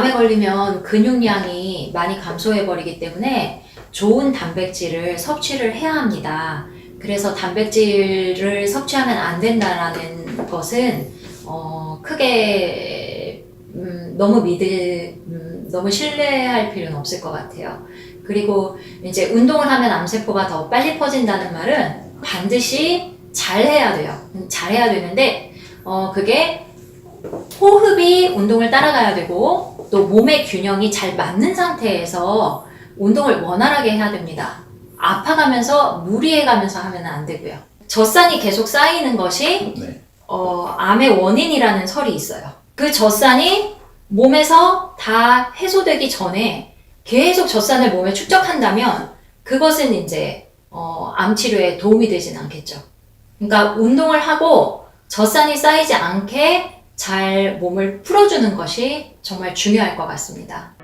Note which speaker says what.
Speaker 1: 걸리면 근육량이 많이 감소해 버리기 때문에 좋은 단백질을 섭취를 해야 합니다. 그래서 단백질을 섭취하면 안 된다라는 것은 어, 크게 음, 너무 믿을 음, 너무 신뢰할 필요는 없을 것 같아요. 그리고 이제 운동을 하면 암세포가 더 빨리 퍼진다는 말은 반드시 잘 해야 돼요. 음, 잘해야 되는데 어, 그게 호흡이 운동을 따라가야 되고 또 몸의 균형이 잘 맞는 상태에서 운동을 원활하게 해야 됩니다. 아파가면서 무리해가면서 하면 안 되고요. 젖산이 계속 쌓이는 것이
Speaker 2: 네.
Speaker 1: 어, 암의 원인이라는 설이 있어요. 그 젖산이 몸에서 다 해소되기 전에 계속 젖산을 몸에 축적한다면 그것은 이제 어, 암 치료에 도움이 되진 않겠죠. 그러니까 운동을 하고 젖산이 쌓이지 않게 잘 몸을 풀어주는 것이 정말 중요할 것 같습니다.